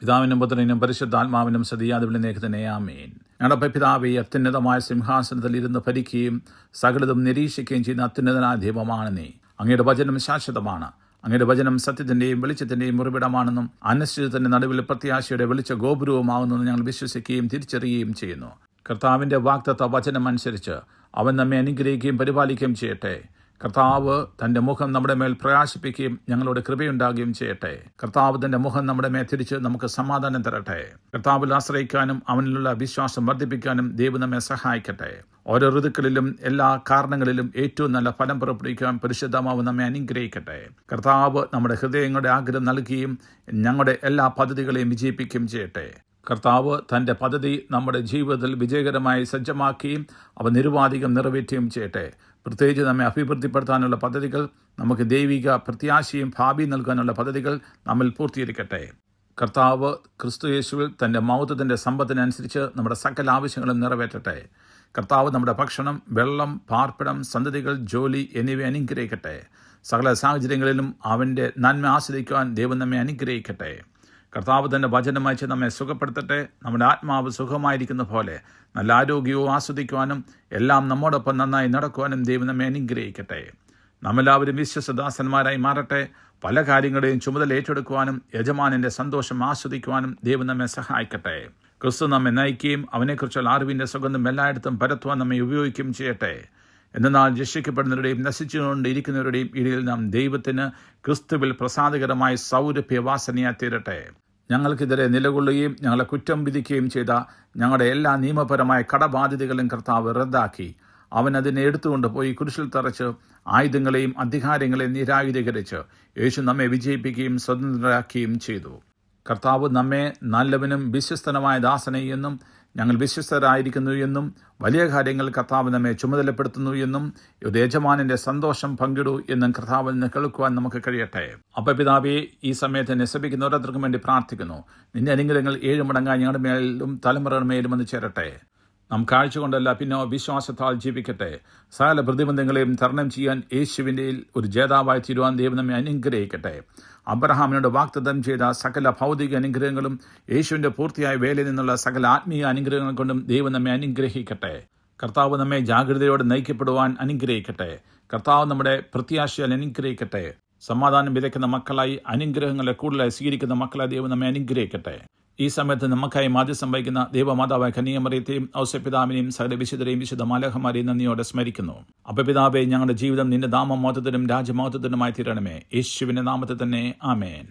പിതാവിനും പുത്രനും പരിശുദ്ധാത്മാവിനും സതിയാദിവിടെ നേഹത്തിനെ ആമേൻ. ഞങ്ങളുടെ പിതാവ് അത്യുന്നതമായ സിംഹാസനത്തിൽ ഇരുന്ന് ഭരിക്കുകയും സകലതും നിരീക്ഷിക്കുകയും ചെയ്യുന്ന അത്യുന്നതനായ ദൈവമാണ് നീ. അങ്ങയുടെ വചനം ശാശ്വതമാണ്. അങ്ങയുടെ വചനം സത്യത്തിന്റെയും വെളിച്ചത്തിന്റെയും ഉറവിടമാണെന്നും അനശ്ചിതത്തിന്റെ നടുവിൽ പ്രത്യാശയുടെ വെളിച്ച ഗോപുരവുമാകുന്നെന്ന് ഞങ്ങൾ വിശ്വസിക്കുകയും തിരിച്ചറിയുകയും ചെയ്യുന്നു. കർത്താവിന്റെ വാക്തത്വ വചനം അനുസരിച്ച് അവൻ നമ്മെ അനുഗ്രഹിക്കുകയും പരിപാലിക്കുകയും ചെയ്യട്ടെ. കർത്താവ് തന്റെ മുഖം നമ്മുടെ മേൽ പ്രകാശിപ്പിക്കുകയും ഞങ്ങളോട് കൃപയുണ്ടാകുകയും ചെയ്യട്ടെ. കർത്താവ് തന്റെ മുഖം നമ്മുടെ മേൽ തിരിച്ച് നമുക്ക് സമാധാനം തരട്ടെ. കർത്താവിൽ ആശ്രയിക്കാനും അവനിലുള്ള വിശ്വാസം വർദ്ധിപ്പിക്കാനും ദൈവം നമ്മെ സഹായിക്കട്ടെ. ഓരോ ഋതുക്കളിലും എല്ലാ കാരണങ്ങളിലും ഏറ്റവും നല്ല ഫലം പുറപ്പെടുവിക്കാൻ പരിശുദ്ധമാവ് നമ്മെ അനുഗ്രഹിക്കട്ടെ. കർത്താവ് നമ്മുടെ ഹൃദയങ്ങളുടെ ആഗ്രഹം നൽകുകയും ഞങ്ങളുടെ എല്ലാ പദ്ധതികളെയും വിജയിപ്പിക്കുകയും ചെയ്യട്ടെ. കർത്താവ് തന്റെ പദ്ധതി നമ്മുടെ ജീവിതത്തിൽ വിജയകരമായി സജ്ജമാക്കുകയും അവ നിരുപാധികം നിറവേറ്റുകയും ചെയ്യട്ടെ. പ്രത്യേകിച്ച് നമ്മെ അഭിവൃദ്ധിപ്പെടുത്താനുള്ള പദ്ധതികൾ നമുക്ക് ദൈവിക പ്രത്യാശയും ഭാവി നൽകാനുള്ള പദ്ധതികൾ നമ്മൾ പൂർത്തീകരിക്കട്ടെ. കർത്താവ് ക്രിസ്തു യേശുവിൽ തന്റെ മൗത്തത്തിന്റെ സമ്പത്തിനനുസരിച്ച് നമ്മുടെ സകല ആവശ്യങ്ങളും നിറവേറ്റട്ടെ. കർത്താവ് നമ്മുടെ ഭക്ഷണം വെള്ളം പാർപ്പിടം സന്തതികൾ ജോലി എന്നിവ അനുഗ്രഹിക്കട്ടെ. സകല സാഹചര്യങ്ങളിലും അവന്റെ നന്മ ആസ്വദിക്കുവാൻ ദൈവം നമ്മെ അനുഗ്രഹിക്കട്ടെ. കർത്താവ് തന്റെ വചനം അയച്ച് നമ്മെ സുഖപ്പെടുത്തട്ടെ. നമ്മുടെ ആത്മാവ് സുഖമായിരിക്കുന്ന പോലെ നല്ല ആരോഗ്യവും ആസ്വദിക്കുവാനും എല്ലാം നമ്മോടൊപ്പം നന്നായി നടക്കുവാനും ദൈവം നമ്മെ അനുഗ്രഹിക്കട്ടെ. നമ്മെല്ലാവരും വിശ്വസദാസന്മാരായി മാറട്ടെ. പല കാര്യങ്ങളുടെയും ചുമതല ഏറ്റെടുക്കുവാനും യജമാനന്റെ സന്തോഷം ആസ്വദിക്കുവാനും ദൈവം നമ്മെ സഹായിക്കട്ടെ. ക്രിസ്തു നമ്മെ നയിക്കുകയും അവനെക്കുറിച്ചുള്ള അറിവിന്റെ സുഗന്ധം എല്ലായിടത്തും പരത്തുവാൻ നമ്മെ ഉപയോഗിക്കുകയും ചെയ്യട്ടെ. എന്നാൽ രക്ഷിക്കപ്പെടുന്നവരുടെയും നശിച്ചുകൊണ്ടിരിക്കുന്നവരുടെയും ഇടയിൽ നാം ദൈവത്തിന് ക്രിസ്തുവിൽ പ്രസാദകരമായ സൗരഭ്യവാസനയായി തീരട്ടെ. ഞങ്ങൾക്കെതിരെ നിലകൊള്ളുകയും ഞങ്ങളെ കുറ്റം വിധിക്കുകയും ചെയ്ത ഞങ്ങളുടെ എല്ലാ നിയമപരമായ കടബാധ്യതകളും കർത്താവ് റദ്ദാക്കി. അവൻ അതിനെ എടുത്തുകൊണ്ട് പോയി കുരിശിൽ തറച്ച് ആയുധങ്ങളെയും അധികാരങ്ങളെയും നിരായുധീകരിച്ച് യേശു നമ്മെ വിജയിപ്പിക്കുകയും സ്വതന്ത്രരാക്കുകയും ചെയ്തു. കർത്താവ് നമ്മെ നല്ലവനും വിശ്വസ്തനുമായ ദാസനെ എന്നും ഞങ്ങൾ വിശ്വസ്തരായിരിക്കുന്നു എന്നും വലിയ കാര്യങ്ങൾ കർത്താവ് നമ്മെ ചുമതലപ്പെടുത്തുന്നു എന്നും യജമാനന്റെ സന്തോഷം പങ്കിടൂ എന്നും കർത്താവിൽ കേൾക്കുവാൻ നമുക്ക് കഴിയട്ടെ. അപ്പ പിതാവെ ഈ സമയത്ത് എന്നെ ഓരോരുത്തർക്കും വേണ്ടി പ്രാർത്ഥിക്കുന്നു. നിന്റെ അനുഗ്രഹങ്ങൾ ഏഴ് മടങ്ങാൻ ഞങ്ങളുടെ മേലും തലമുറയുടെ മേലും വന്ന് ചേരട്ടെ. നാം കാഴ്ച കൊണ്ടല്ല പിന്നെ വിശ്വാസത്താൽ ജീവിക്കട്ടെ. സകല പ്രതിബന്ധങ്ങളെയും തരണം ചെയ്യാൻ യേശുവിന്റെ ഒരു ജേതാവായി തീരുവാൻ ദൈവം നമ്മെ അനുഗ്രഹിക്കട്ടെ. അബ്രഹാമിനോട് വാഗ്ദത്തം ചെയ്ത സകല ഭൗതിക അനുഗ്രഹങ്ങളും യേശുവിന്റെ പൂർത്തിയായ വേലയിൽ നിന്നുള്ള സകല ആത്മീയ അനുഗ്രഹങ്ങൾ കൊണ്ടും ദൈവം നമ്മെ അനുഗ്രഹിക്കട്ടെ. കർത്താവ് നമ്മെ ജാഗ്രതയോടെ നയിക്കപ്പെടുവാൻ അനുഗ്രഹിക്കട്ടെ. കർത്താവ് നമ്മുടെ പ്രത്യാശയാൽ അനുഗ്രഹിക്കട്ടെ. സമാധാനം വിതയ്ക്കുന്ന മക്കളായി അനുഗ്രഹങ്ങളെ കൂടുതലായി സ്വീകരിക്കുന്ന മക്കളായി ദൈവം നമ്മെ അനുഗ്രഹിക്കട്ടെ. ഈ സമയത്ത് നമുക്കായി മാതി സംഭവിക്കുന്ന ദൈവമാതാവായ കന്യാമറിയത്തെയും ഔസപിതാവിനെയും സകല വിശുദ്ധരെയും വിശുദ്ധ മാലഹമാരെയും നന്ദിയോടെ സ്മരിക്കുന്നു. അപ്പപിതാവെ ഞങ്ങളുടെ ജീവിതം നിന്റെ നാമമോത്തത്തിനും രാജമോത്തത്തിനുമായി തീരണമേ. യേശുവിന്റെ നാമത്തിൽ തന്നെ. ആമേൻ.